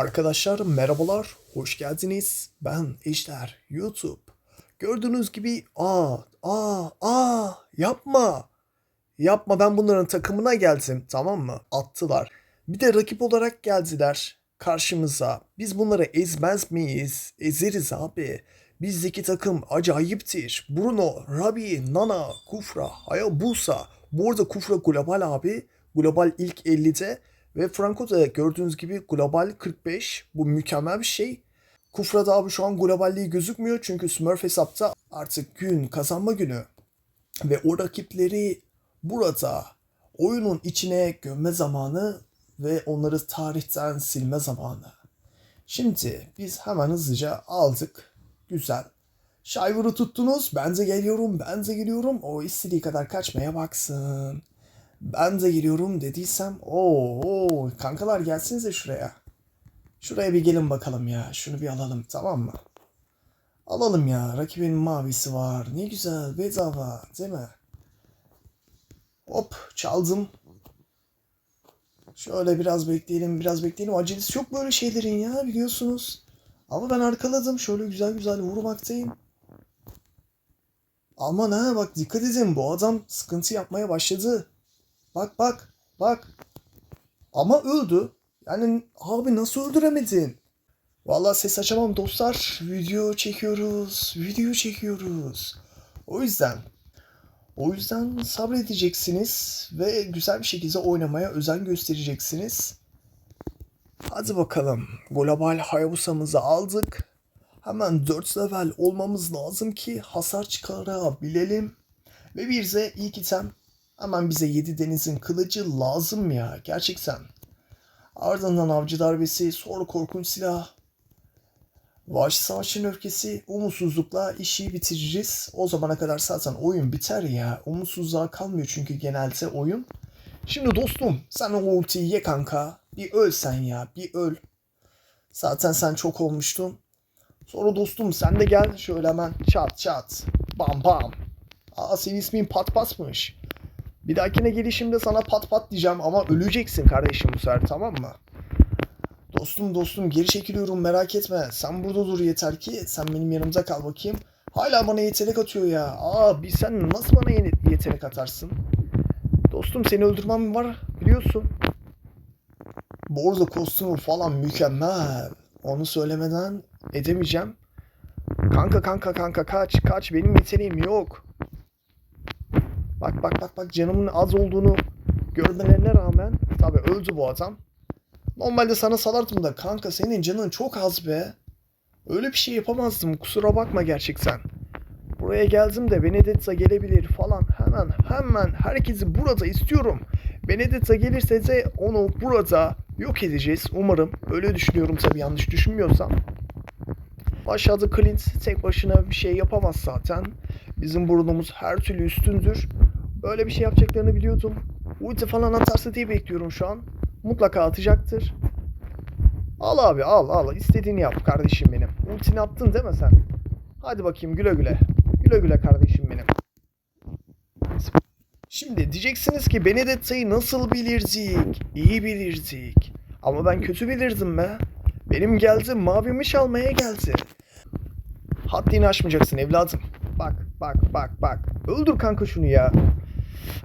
Arkadaşlar merhabalar, hoş geldiniz. Ben Ejder, YouTube. Gördüğünüz gibi aa, aa, aa, yapma. Yapma ben bunların takımına geldim tamam mı? Attılar. Bir de rakip olarak geldiler karşımıza. Biz bunları ezmez miyiz? Ezeriz abi. Bizdeki takım acayiptir. Bruno, Rabi, Nana, Kufra, Hayabusa. Bu arada Kufra global abi. Global ilk 50'de. Ve Franco da gördüğünüz gibi global 45. Bu mükemmel bir şey. Kufra'da abi şu an globalliği gözükmüyor. Çünkü Smurf hesapta artık gün kazanma günü. Ve o rakipleri burada oyunun içine gömme zamanı ve onları tarihten silme zamanı. Şimdi biz hemen hızlıca aldık. Güzel. Shiver'ı tuttunuz. Ben de geliyorum, ben de geliyorum. O istediği kadar kaçmaya baksın. Ben de geliyorum dediysem. Oo, oo, kankalar gelsinize şuraya. Şuraya bir gelin bakalım ya. Şunu bir alalım tamam mı? Alalım ya. Rakibin mavisi var. Ne güzel. Bedava. Değil mi? Hop çaldım. Şöyle biraz bekleyelim, biraz bekleyelim. Acelesi yok böyle şeylerin ya biliyorsunuz. Ama ben arkaladım. Şöyle güzel güzel vurmaktayım. Aman ha bak dikkat edin bu adam sıkıntı yapmaya başladı. Bak bak bak. Ama öldü. Yani abi nasıl öldüremedin? Vallahi ses açamam dostlar. Video çekiyoruz. Video çekiyoruz. O yüzden o yüzden sabredeceksiniz ve güzel bir şekilde oynamaya özen göstereceksiniz. Hadi bakalım. Global Hayabusa'mızı aldık. Hemen 4 level olmamız lazım ki hasar çıkarabilelim. Ve bir de ilk item hemen bize 7 denizin kılıcı lazım ya gerçekten. Ardından avcı darbesi, sonra korkunç silah. Vahşi savaşın öfkesi, umutsuzlukla işi bitiririz. O zamana kadar zaten oyun biter ya. Umutsuzluğa kalmıyor çünkü genelde oyun. Şimdi dostum sen o ultiyi ye kanka. Bir öl sen ya bir öl. Zaten sen çok olmuştun. Sonra dostum sen de gel şöyle hemen çat çat. Bam bam. Aa senin ismin Pat Pat'mış. Bir dahakine gelişimde sana pat pat diyeceğim ama öleceksin kardeşim bu sefer tamam mı? Dostum dostum geri çekiliyorum merak etme. Sen burada dur yeter ki sen benim yanımda kal bakayım. Hala bana yetenek atıyor ya. Aa bir sen nasıl bana yetenek atarsın? Dostum seni öldürmem var biliyorsun. Arada kostümü falan mükemmel. Onu söylemeden edemeyeceğim. Kanka kanka kanka kaç kaç benim yeteneğim yok. Bak bak bak bak canımın az olduğunu görmelerine rağmen tabi öldü bu adam. Normalde sana salardım da kanka senin canın çok az be. Öyle bir şey yapamazdım kusura bakma gerçekten. Buraya geldim de Benedetta gelebilir falan hemen hemen herkesi burada istiyorum. Benedetta gelirse de onu burada yok edeceğiz umarım. Öyle düşünüyorum tabi yanlış düşünmüyorsam. Aşağıda Clint tek başına bir şey yapamaz zaten. Bizim burnumuz her türlü üstündür. Böyle bir şey yapacaklarını biliyordum. Ulti falan atarsa diye bekliyorum şu an. Mutlaka atacaktır. Al abi al al. İstediğini yap kardeşim benim. Ultini attın değil mi sen? Hadi bakayım güle güle. Güle güle kardeşim benim. Şimdi diyeceksiniz ki Benedetta'yı nasıl bilirdik? İyi bilirdik. Ama ben kötü bilirdim be. Benim geldi mavimi çalmaya geldi. Haddini aşmayacaksın evladım. Bak bak bak bak. Öldür kanka şunu ya.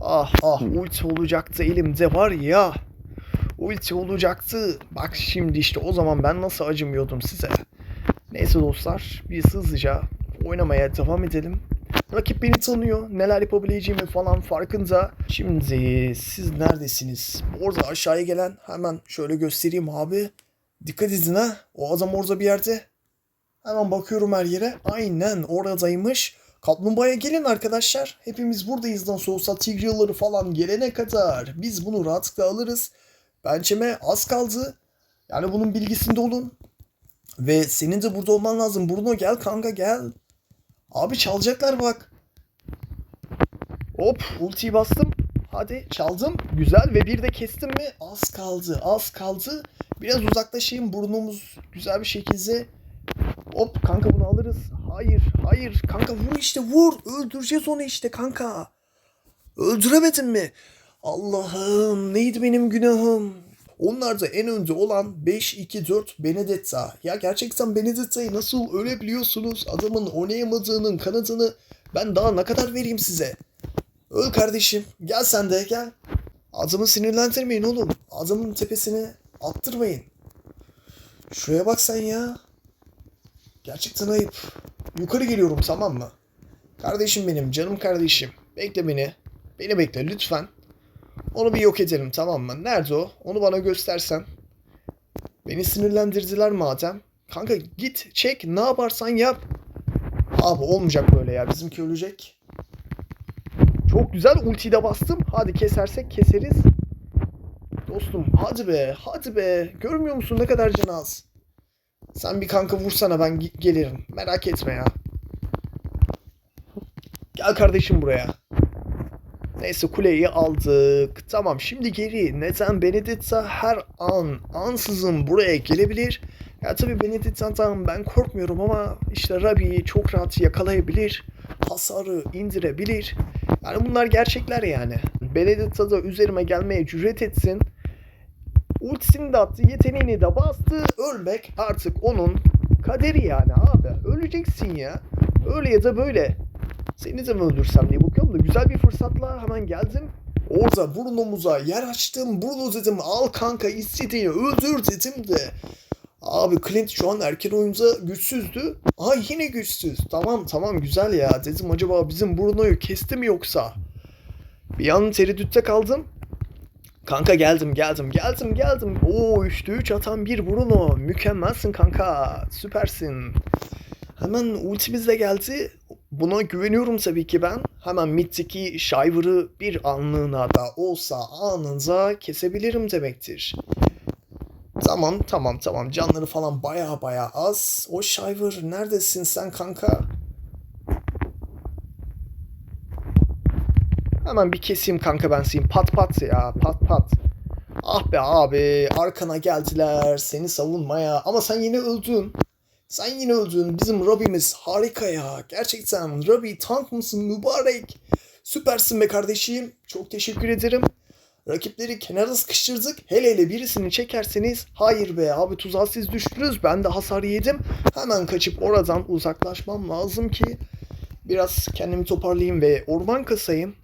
Ah ah ulti olacaktı elimde var ya. Ulti olacaktı. Bak şimdi işte o zaman ben nasıl acımıyordum size. Neyse dostlar biz hızlıca oynamaya devam edelim. Rakip beni tanıyor. Neler yapabileceğimi falan farkında. Şimdi siz neredesiniz? Orada aşağıya gelen hemen şöyle göstereyim abi. Dikkat edin ha. O adam orada bir yerde. Hemen bakıyorum her yere. Aynen oradaymış. Kaplumbağaya gelin arkadaşlar. Hepimiz buradayız nasıl olsa Tigreal'ları falan gelene kadar. Biz bunu rahatlıkla alırız. Bençeme az kaldı. Yani bunun bilgisinde olun. Ve senin de burada olman lazım. Bruno gel kanka gel. Abi çalacaklar bak. Hop ultiyi bastım. Hadi çaldım. Güzel ve bir de kestim mi? Az kaldı. Az kaldı. Biraz uzaklaşayım. Burnumuz güzel bir şekilde. Hop kanka bunu alırız. Hayır hayır. Kanka vur işte vur. Öldüreceğiz onu işte kanka. Öldüremedin mi? Allah'ım neydi benim günahım? Onlar da en önde olan 5-2-4 Benedetta. Ya gerçekten Benedetta'yı nasıl ölebiliyorsunuz? Adamın oynayamadığının kanadını ben daha ne kadar vereyim size? Öl kardeşim. Gel sen de gel. Adamı sinirlendirmeyin oğlum. Adamın tepesine attırmayın. Şuraya bak sen ya. Gerçekten ayıp. Yukarı geliyorum tamam mı? Kardeşim benim, canım kardeşim. Bekle beni. Beni bekle lütfen. Onu bir yok edelim tamam mı? Nerede o? Onu bana göstersen. Beni sinirlendirdiler madem. Kanka git çek ne yaparsan yap. Abi olmayacak böyle ya bizimki ölecek. Çok güzel ultiyi de bastım. Hadi kesersek keseriz. Dostum hadi be hadi be. Görmüyor musun ne kadar can az. Sen bir kanka vursana ben ge- gelirim. Merak etme ya. Gel kardeşim buraya. Neyse kuleyi aldık. Tamam şimdi geri. Neden Benedetta her an ansızın buraya gelebilir? Ya tabii Benedetta'dan ben korkmuyorum ama işte Rabi'yi çok rahat yakalayabilir. Hasarı indirebilir. Yani bunlar gerçekler yani. Benedetta da üzerime gelmeye cüret etsin. Ultisini de attı, yeteneğini de bastı. Ölmek artık onun kaderi yani abi. Öleceksin ya. Öyle ya da böyle. Seni de mi öldürsem diye bakıyorum da güzel bir fırsatla hemen geldim. Orada burnumuza yer açtım. Burnu dedim al kanka istediğini öldür dedim de. Abi Clint şu an erken oyunca güçsüzdü. Ay yine güçsüz. Tamam tamam güzel ya. Dedim acaba bizim Bruno'yu kesti mi yoksa? Bir an tereddütte kaldım. Kanka geldim geldim geldim geldim. Oo 3'te 3 atan bir Bruno. Mükemmelsin kanka. Süpersin. Hemen ultimiz de geldi. Buna güveniyorum tabii ki ben. Hemen middeki Shiver'ı bir anlığına da olsa anında kesebilirim demektir. Tamam tamam tamam canları falan baya baya az. O Shiver neredesin sen kanka? Hemen bir keseyim kanka ben seni. Pat pat ya pat pat. Ah be abi arkana geldiler seni savunmaya ama sen yine öldün. Sen yine öldün. Bizim Robbie'miz harika ya. Gerçekten Robbie tank mısın mübarek? Süpersin be kardeşim. Çok teşekkür ederim. Rakipleri kenara sıkıştırdık. Hele hele birisini çekerseniz hayır be abi tuzağa siz düştünüz. Ben de hasar yedim. Hemen kaçıp oradan uzaklaşmam lazım ki biraz kendimi toparlayayım ve orman kasayım.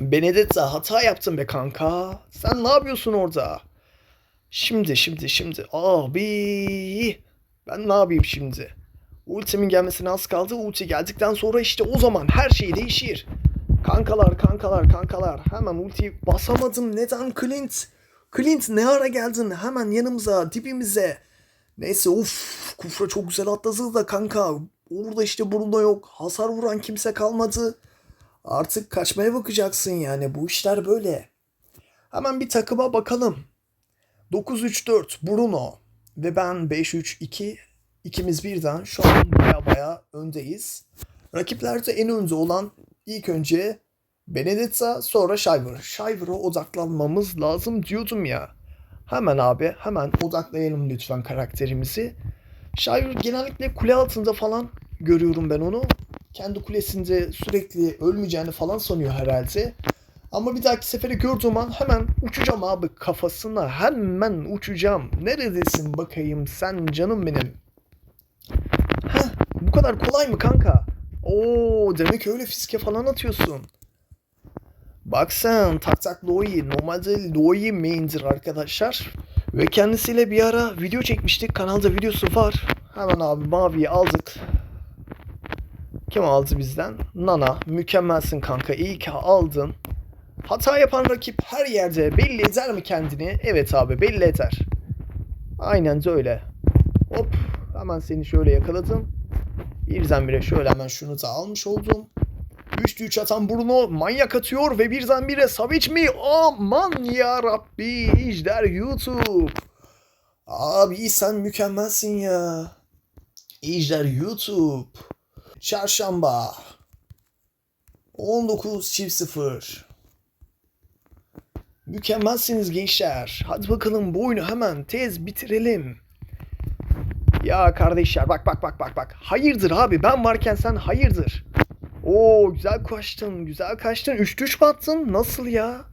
Benedetta hata yaptın be kanka. Sen ne yapıyorsun orada? Şimdi şimdi şimdi. Abi. Ben ne yapayım şimdi? Ultimin gelmesine az kaldı. Ulti geldikten sonra işte o zaman her şey değişir. Kankalar kankalar kankalar. Hemen ultiyi basamadım. Neden Clint? Clint ne ara geldin? Hemen yanımıza dibimize. Neyse uf kufra çok güzel atladı da kanka. Orada işte Bruno yok. Hasar vuran kimse kalmadı. Artık kaçmaya bakacaksın yani. Bu işler böyle. Hemen bir takıma bakalım. 9-3-4 Bruno ve ben 5-3-2 ikimiz birden şu an baya baya öndeyiz. Rakiplerde en önde olan ilk önce Benedetta sonra Shiver. Shiver'a odaklanmamız lazım diyordum ya. Hemen abi hemen odaklayalım lütfen karakterimizi. Shiver genellikle kule altında falan görüyorum ben onu. Kendi kulesinde sürekli ölmeyeceğini falan sanıyor herhalde. Ama bir dahaki sefere gördüğüm an hemen uçacağım abi kafasına. Hemen uçacağım. Neredesin bakayım sen canım benim. Heh, bu kadar kolay mı kanka? Oo demek öyle fiske falan atıyorsun. Bak sen tak tak Loi. Normalde Loi main'dir arkadaşlar. Ve kendisiyle bir ara video çekmiştik. Kanalda videosu var. Hemen abi maviyi aldık. Kim aldı bizden? Nana. Mükemmelsin kanka. İyi ki aldın. Hata yapan rakip her yerde belli eder mi kendini? Evet abi belli eder. Aynen de öyle. Hop hemen seni şöyle yakaladım. Birdenbire şöyle hemen şunu da almış oldum. 3'te 3 atan Bruno manyak atıyor ve birdenbire Savic mi? Aman ya Rabbi İjder YouTube. Abi sen mükemmelsin ya. İjder YouTube. Çarşamba. 19 çift 0. Mükemmelsiniz gençler. Hadi bakalım bu oyunu hemen tez bitirelim. Ya kardeşler bak bak bak bak bak. Hayırdır abi ben varken sen hayırdır. Oo güzel kaçtın güzel kaçtın. 3 düş mü attın? Nasıl ya?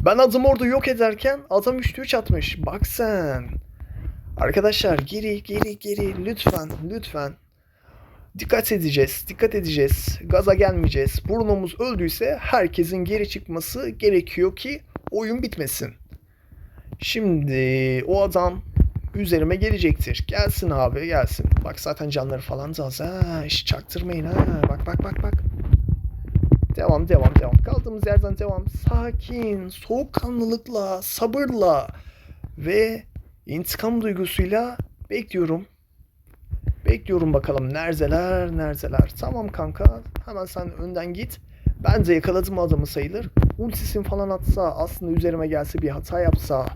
Ben adım orada yok ederken adam 3'te 3 atmış. Bak sen. Arkadaşlar geri geri geri lütfen lütfen. Dikkat edeceğiz, dikkat edeceğiz. Gaza gelmeyeceğiz. Burnumuz öldüyse herkesin geri çıkması gerekiyor ki oyun bitmesin. Şimdi o adam üzerime gelecektir. Gelsin abi gelsin. Bak zaten canları falan da az ha. Hiç çaktırmayın ha. Bak bak bak bak. Devam devam devam. Kaldığımız yerden devam. Sakin, soğukkanlılıkla, sabırla ve intikam duygusuyla bekliyorum. Bekliyorum bakalım nerzeler nerzeler. Tamam kanka hemen sen önden git. Ben de yakaladım adamı sayılır. Ultisin falan atsa aslında üzerime gelse bir hata yapsa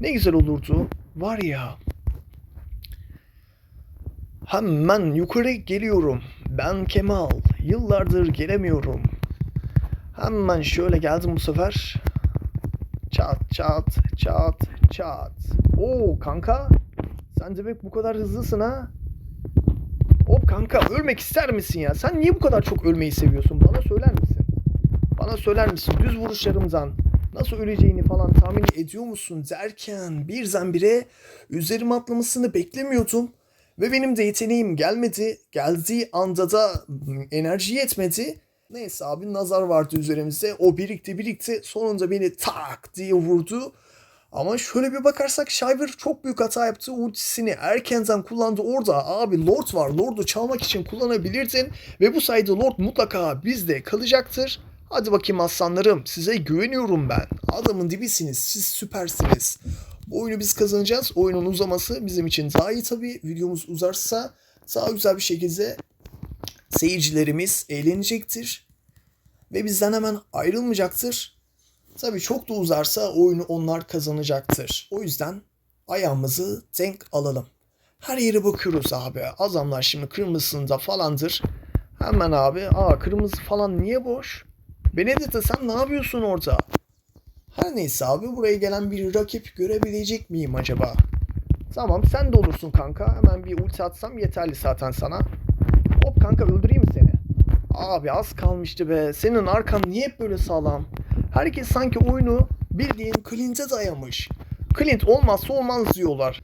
ne güzel olurdu. Var ya. Hemen yukarı geliyorum. Ben Kemal. Yıllardır gelemiyorum. Hemen şöyle geldim bu sefer. Çat çat çat çat. Oo kanka. Sen demek bu kadar hızlısın ha. Kanka ölmek ister misin ya? Sen niye bu kadar çok ölmeyi seviyorsun? Bana söyler misin? Bana söyler misin? Düz vuruşlarımdan nasıl öleceğini falan tahmin ediyor musun derken birdenbire üzerime atlamasını beklemiyordum. Ve benim de yeteneğim gelmedi. Geldiği anda da mm, enerji yetmedi. Neyse abi nazar vardı üzerimizde. O birikti birikti. Sonunda beni tak diye vurdu. Ama şöyle bir bakarsak Shiver çok büyük hata yaptı. Ultisini erkenden kullandı orada. Abi Lord var. Lord'u çalmak için kullanabilirdin. Ve bu sayede Lord mutlaka bizde kalacaktır. Hadi bakayım aslanlarım. Size güveniyorum ben. Adamın dibisiniz. Siz süpersiniz. Oyunu biz kazanacağız. Oyunun uzaması bizim için daha iyi tabii. Videomuz uzarsa daha güzel bir şekilde seyircilerimiz eğlenecektir. Ve bizden hemen ayrılmayacaktır. Tabii çok da uzarsa oyunu onlar kazanacaktır. O yüzden ayağımızı denk alalım. Her yere bakıyoruz abi. Adamlar şimdi kırmızısında falandır. Hemen abi. Aa kırmızı falan niye boş? Benedetta sen ne yapıyorsun orada? Her neyse abi buraya gelen bir rakip görebilecek miyim acaba? Tamam sen de olursun kanka. Hemen bir ulti atsam yeterli zaten sana. Hop kanka öldüreyim mi seni? Abi az kalmıştı be. Senin arkan niye hep böyle sağlam? Herkes sanki oyunu bildiğin Clint'e dayamış. Clint olmazsa olmaz diyorlar.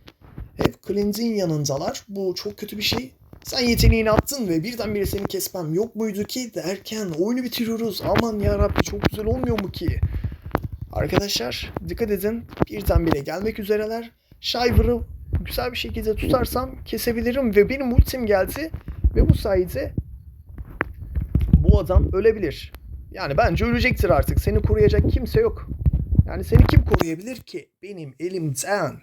Hep Clint'in yanındalar. Bu çok kötü bir şey. Sen yeteneğini attın ve birdenbire seni kesmem yok muydu ki derken oyunu bitiriyoruz. Aman yarabbi çok güzel olmuyor mu ki? Arkadaşlar dikkat edin birdenbire gelmek üzereler. Shiver'ı güzel bir şekilde tutarsam kesebilirim ve benim ultim geldi ve bu sayede bu adam ölebilir. Yani bence ölecektir artık. Seni koruyacak kimse yok. Yani seni kim koruyabilir ki? Benim elimden.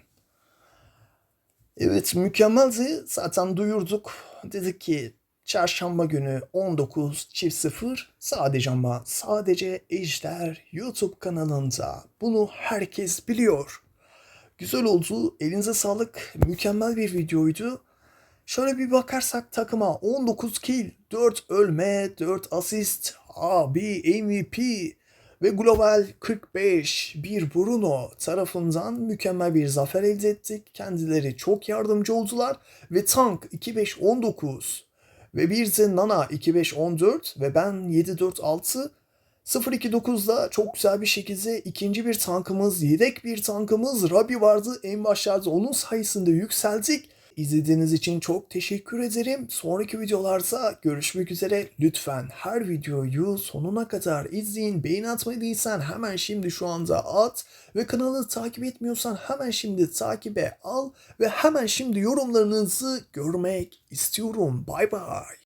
Evet mükemmeldi. Zaten duyurduk. Dedik ki çarşamba günü 19 çift 0 sadece ama sadece Ejder YouTube kanalında. Bunu herkes biliyor. Güzel oldu. Elinize sağlık. Mükemmel bir videoydu. Şöyle bir bakarsak takıma 19 kill, 4 ölme, 4 asist, abi MVP ve global 45 bir Bruno tarafından mükemmel bir zafer elde ettik. Kendileri çok yardımcı oldular ve tank 2519 ve bir de Nana 2514 ve ben 746 029'da çok güzel bir şekilde ikinci bir tankımız, yedek bir tankımız Rabi vardı. En başlarda onun sayesinde yükseldik. İzlediğiniz için çok teşekkür ederim. Sonraki videolarda görüşmek üzere. Lütfen her videoyu sonuna kadar izleyin. Beğeni atmadıysan hemen şimdi şu anda at. Ve kanalı takip etmiyorsan hemen şimdi takibe al. Ve hemen şimdi yorumlarınızı görmek istiyorum. Bay bay.